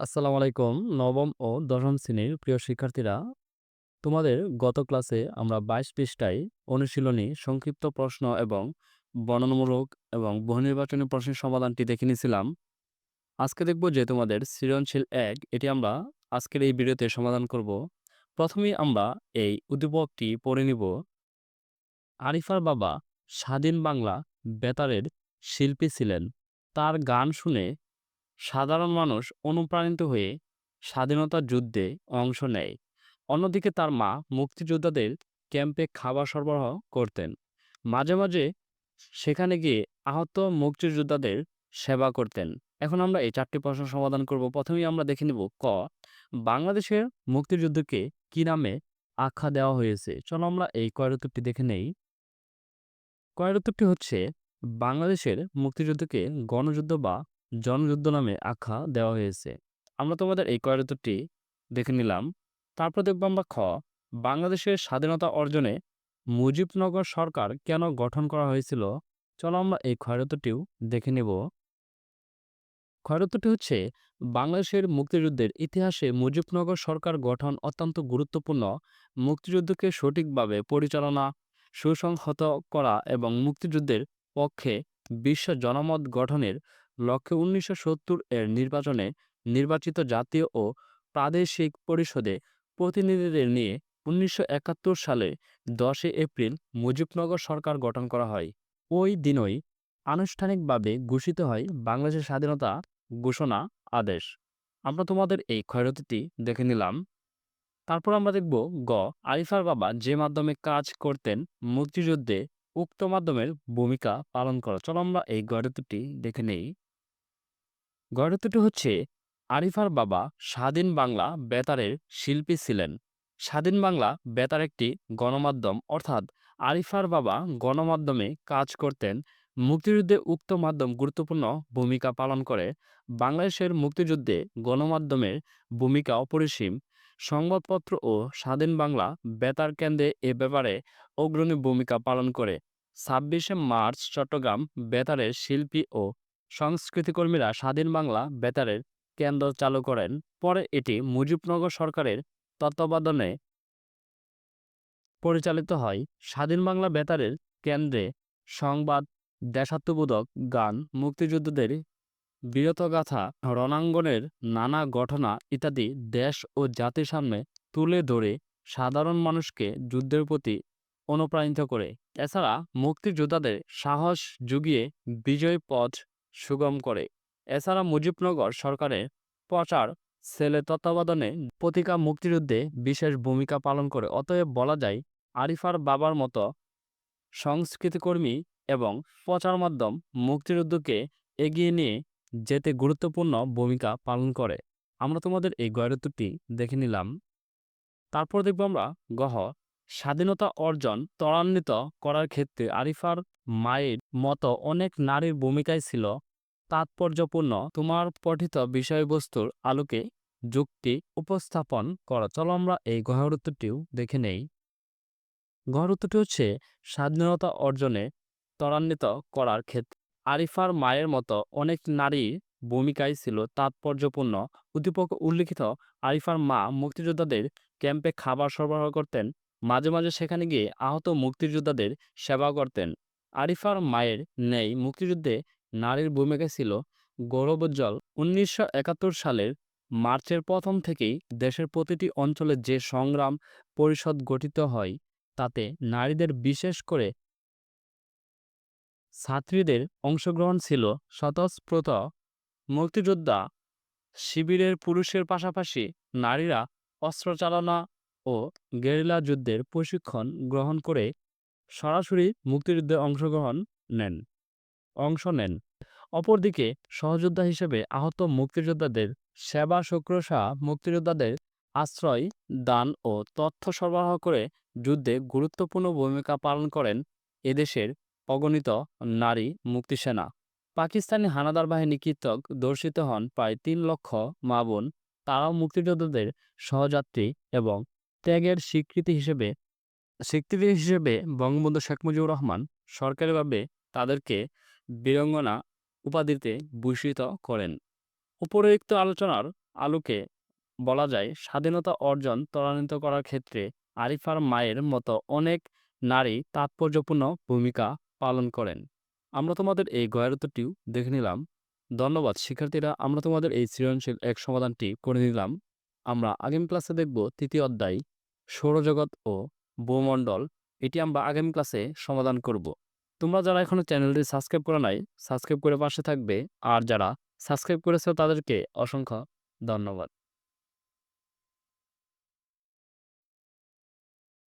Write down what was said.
আসসালামু আলাইকুম। নবম ও দশম শ্রেণির প্রিয় শিক্ষার্থীরা, তোমাদের গত ক্লাসে আমরা ২২ পৃষ্ঠায় অনুশীলনী, সংক্ষিপ্ত প্রশ্ন এবং বর্ণনামূলক এবং বহুনির্বাচনী প্রশ্নের সমাধানটি দেখে নিয়েছিলাম। আজকে দেখব যে তোমাদের সৃজনশীল এক এটি আমরা আজকের এই ভিডিওতে সমাধান করব। প্রথমেই আমরা এই উদ্দীপকটি পড়ে নিব। আরিফার বাবা স্বাধীন বাংলা বেতারের শিল্পী ছিলেন। তার গান শুনে সাধারণ মানুষ অনুপ্রাণিত হয়ে স্বাধীনতা যুদ্ধে অংশ নেয়। অন্যদিকে তার মা মুক্তিযোদ্ধাদের ক্যাম্পে খাবার সরবরাহ করতেন। মাঝে মাঝে সেখানে গিয়ে আহত মুক্তিযোদ্ধাদের সেবা করতেন। এখন আমরা এই চারটি প্রশ্ন সমাধান করব। প্রথমেই আমরা দেখে নেব ক, বাংলাদেশের মুক্তিযুদ্ধকে কি নামে আখ্যা দেওয়া হয়েছে? চলো আমরা এই কয়ের উত্তরটি দেখে নেই। কয়ের উত্তরটি হচ্ছে, বাংলাদেশের মুক্তিযুদ্ধকে গণযুদ্ধ বা জনযুদ্ধ নামে আখ্যা দেওয়া হয়েছে। আমরা তোমাদের এই উত্তরটি দেখে নিলাম। তারপর দেখব আমরা খ, বাংলাদেশের স্বাধীনতা অর্জনে মুজিবনগর সরকার কেন গঠন করা হয়েছিল? চলো আমরা এই ক্ষয়রতটিও দেখে নেব। ক্ষয়রতটি হচ্ছে বাংলাদেশের মুক্তিযুদ্ধের ইতিহাসে মুজিবনগর সরকার গঠন অত্যন্ত গুরুত্বপূর্ণ। মুক্তিযুদ্ধকে সঠিকভাবে পরিচালনা, সুসংহত করা এবং মুক্তিযুদ্ধের পক্ষে বিশ্ব জনমত গঠনের লক্ষ্যে উনিশশো সত্তর এর নির্বাচনে নির্বাচিত জাতীয় ও প্রাদেশিক পরিষদে প্রতিনিধিদের নিয়ে উনিশশো একাত্তর সালে দশই এপ্রিল মুজিবনগর সরকার গঠন করা হয়। ওই দিনই আনুষ্ঠানিকভাবে ঘোষিত হয় বাংলাদেশের স্বাধীনতা ঘোষণা আদেশ। আমরা তোমাদের এই ক্ষয়রতিটি দেখে নিলাম। তারপর আমরা দেখব গ আরিফার বাবা যে মাধ্যমে কাজ করতেন মুক্তিযুদ্ধে উক্ত মাধ্যমের ভূমিকা পালন করা। চলো আমরা এই গড়েতুটি দেখে নেই। গড়েতুটি হচ্ছে আরিফার বাবা স্বাধীন বাংলা বেতারের শিল্পী ছিলেন। স্বাধীন বাংলা বেতার একটি গণমাধ্যম, অর্থাৎ আরিফার বাবা গণমাধ্যমে কাজ করতেন। মুক্তিযুদ্ধে উক্ত মাধ্যম গুরুত্বপূর্ণ ভূমিকা পালন করে। বাংলাদেশের মুক্তিযুদ্ধে গণমাধ্যমের ভূমিকা অপরিসীম। সংবাদপত্র ও স্বাধীন বাংলা বেতার কেন্দ্রে এ ব্যাপারে অগ্রণী ভূমিকা পালন করে। ছাব্বিশে মার্চ চট্টগ্রাম বেতারের শিল্পী ও সংস্কৃতিকর্মীরা স্বাধীন বাংলা বেতারের কেন্দ্র চালু করেন। পরে এটি মুজিবনগর সরকারের তত্ত্বাবধানে পরিচালিত হয়। স্বাধীন বাংলা বেতারের কেন্দ্রে সংবাদ, দেশাত্মবোধক গান, মুক্তিযুদ্ধদের বীরতগাথা, রণাঙ্গনের নানা ঘটনা ইত্যাদি দেশ ও জাতির সামনে তুলে ধরে সাধারণ মানুষকে যুদ্ধের প্রতি অনুপ্রাণিত করে। এছাড়া মুক্তিযোদ্ধাদের সাহস জুগিয়ে বিজয় পথ সুগম করে। এছাড়া মুজিবনগর সরকারের প্রচার ছেলে তত্ত্বাবধানে পতিকা মুক্তিযুদ্ধে বিশেষ ভূমিকা পালন করে। অতএব বলা যায়, আরিফার বাবার মতো সংস্কৃতিকর্মী এবং প্রচার মাধ্যম মুক্তিযুদ্ধকে এগিয়ে নিয়ে যেতে গুরুত্বপূর্ণ ভূমিকা পালন করে। আমরা তোমাদের এই গয়রত্বটি দেখে নিলাম। তারপর দেখব আমরা গহ স্বাধীনতা অর্জন ত্বরান্বিত করার ক্ষেত্রে আরিফার মায়ের মতো অনেক নারীর ভূমিকায় ছিল তাৎপর্যপূর্ণ। তোমার পঠিত বিষয়বস্তুর আলোকে যুক্তি উপস্থাপন করা। চলো আমরা এই গহের উত্তরটিও দেখে নেই। গহের উত্তরটি হচ্ছে স্বাধীনতা অর্জনে ত্বরান্বিত করার ক্ষেত্রে। আরিফার মায়ের মতো অনেক নারীর ভূমিকায় ছিল তাৎপর্যপূর্ণ। উদ্দীপক উল্লিখিত আরিফার মা মুক্তিযোদ্ধাদের ক্যাম্পে খাবার সরবরাহ করতেন মাঝে মাঝে সেখানে গিয়ে আহত মুক্তিযোদ্ধাদের সেবা করতেন। আরিফার মায়ের নেই মুক্তিযুদ্ধে নারীর ভূমিকা ছিল গৌরবোজ্জ্বল উনিশশো একাত্তর সালের মার্চের প্রথম থেকেই দেশের প্রতিটি অঞ্চলে যে সংগ্রাম পরিষদ গঠিত হয়, তাতে নারীদের বিশেষ করে ছাত্রীদের অংশগ্রহণ ছিল স্বতঃস্ফূর্ত। মুক্তিযোদ্ধা শিবিরের পুরুষের পাশাপাশি নারীরা অস্ত্রচালনা ও গেরিলা যুদ্ধের প্রশিক্ষণ গ্রহণ করে সরাসরি মুক্তিযুদ্ধে অংশগ্রহণ নেন। অংশ নেন। অপরদিকে সহযোদ্ধা হিসেবে আহত মুক্তিযোদ্ধাদের সেবা শুশ্রূষা মুক্তিযোদ্ধাদের আশ্রয়, দান ও তথ্য সরবরাহ করে যুদ্ধে গুরুত্বপূর্ণ ভূমিকা পালন করেন এদেশের অগণিত নারী মুক্তিসেনা। পাকিস্তানি হানাদার বাহিনী কৃতক দর্শিত হন প্রায় তিন লক্ষ মা বোন। তারাও মুক্তিযোদ্ধাদের সহযাত্রী এবং ত্যাগের স্বীকৃতি হিসেবে স্বীকৃতি হিসেবে বঙ্গবন্ধু শেখ মুজিবুর রহমান সরকারিভাবে তাদেরকে বীরঙ্গনা উপাধিতে ভূষিত করেন। উপরোক্ত আলোচনার আলোকে বলা যায়, স্বাধীনতা অর্জন ত্বরান্বিত করার ক্ষেত্রে আরিফার মায়ের মতো অনেক নারী তাৎপর্যপূর্ণ ভূমিকা পালন করেন। আমরা তোমাদের এই গয়ের উত্তরটিও দেখে নিলাম। ধন্যবাদ, শিক্ষার্থীরা, আমরা তোমাদের এই সৃজনশীল এক সমাধানটি করে নিলাম। আমরা আগামী ক্লাসে দেখব তৃতীয় অধ্যায়। সৌরজগৎ ও ভূমণ্ডল, এটি আমরা আগামী ক্লাসে সমাধান করব। তোমরা যারা এখনও চ্যানেলটি সাবস্ক্রাইব করা নাই, সাবস্ক্রাইব করে পাশে থাকবে। আর যারা সাবস্ক্রাইব করেছ তাদেরকে অসংখ্য ধন্যবাদ।